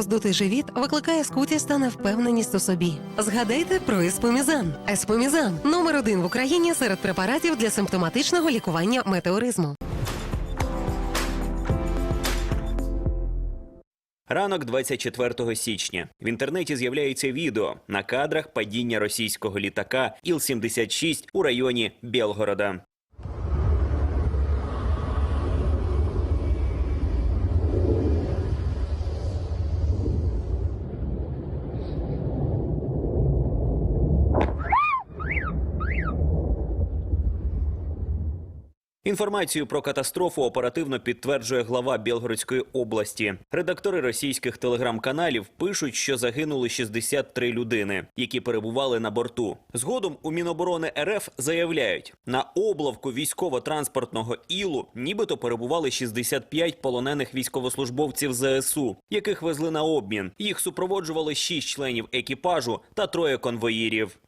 Роздутий живіт викликає скутість та невпевненість у собі. Згадайте про еспомізан. Еспомізан номер один в Україні серед препаратів для симптоматичного лікування метеоризму. Ранок 24 січня. В інтернеті з'являється відео на кадрах падіння російського літака Іл-76 у районі Білгорода. Інформацію про катастрофу оперативно підтверджує глава Білгородської області. Редактори російських телеграм-каналів пишуть, що загинули 63 людини, які перебували на борту. Згодом у Міноборони РФ заявляють, на облавку військово-транспортного ілу нібито перебували 65 полонених військовослужбовців ЗСУ, яких везли на обмін. Їх супроводжували 6 членів екіпажу та троє конвоїрів.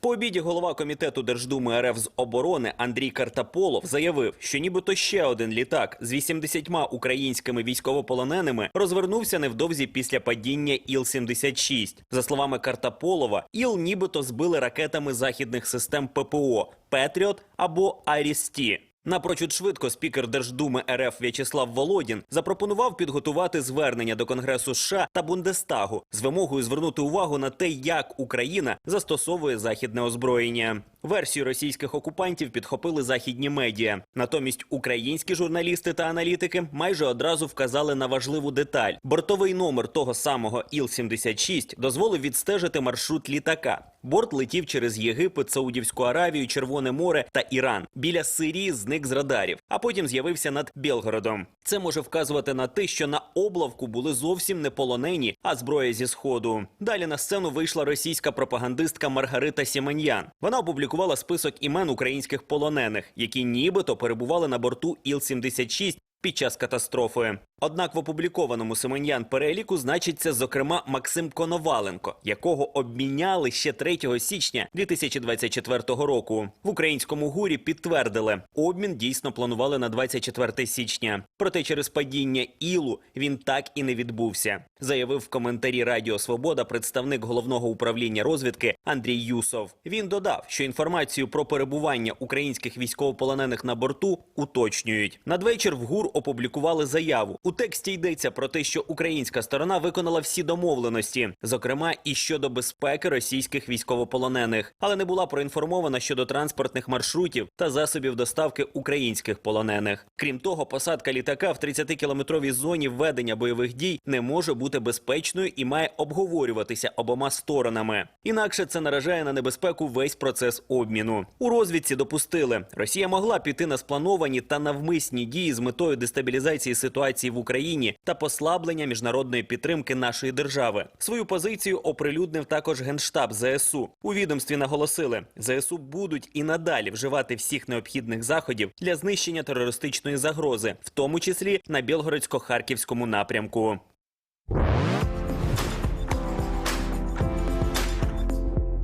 По обіді голова комітету Держдуми РФ з оборони Андрій Картаполов заявив, що нібито ще один літак з 80 українськими військовополоненими розвернувся невдовзі після падіння Іл-76. За словами Картаполова, Іл нібито збили ракетами західних систем ППО Петріот або Арісті. Напрочуд швидко спікер Держдуми РФ В'ячеслав Володін запропонував підготувати звернення до Конгресу США та Бундестагу з вимогою звернути увагу на те, як Україна застосовує західне озброєння. Версію російських окупантів підхопили західні медіа. Натомість українські журналісти та аналітики майже одразу вказали на важливу деталь: бортовий номер того самого Іл-76 дозволив відстежити маршрут літака. Борт летів через Єгипет, Саудівську Аравію, Червоне море та Іран. Біля Сирії зник з радарів, а потім з'явився над Білгородом. Це може вказувати на те, що на облавку були зовсім не полонені, а зброя зі сходу. Далі на сцену вийшла російська пропагандистка Маргарита Сіманьян. Вона опублікувала список імен українських полонених, які нібито перебували на борту Іл-76 під час катастрофи. Однак в опублікованому Семен'ян переліку значиться зокрема Максим Коноваленко, якого обміняли ще 3 січня 2024 року. В українському гурі підтвердили, обмін дійсно планували на 24 січня. Проте через падіння Ілу він так і не відбувся. Заявив в коментарі Радіо Свобода представник головного управління розвідки Андрій Юсов. Він додав, що інформацію про перебування українських військовополонених на борту уточнюють. Надвечір в ГУР опублікували заяву. У тексті йдеться про те, що українська сторона виконала всі домовленості, зокрема і щодо безпеки російських військовополонених, але не була проінформована щодо транспортних маршрутів та засобів доставки українських полонених. Крім того, посадка літака в 30-кілометровій зоні ведення бойових дій не може бути безпечною і має обговорюватися обома сторонами. Інакше це наражає на небезпеку весь процес обміну. У розвідці допустили, Росія могла піти на сплановані та навмисні дії з метою дестабілізації ситуації в Україні та послаблення міжнародної підтримки нашої держави. Свою позицію оприлюднив також генштаб ЗСУ. У відомстві наголосили, ЗСУ будуть і надалі вживати всіх необхідних заходів для знищення терористичної загрози, в тому числі на Білгородсько-Харківському напрямку.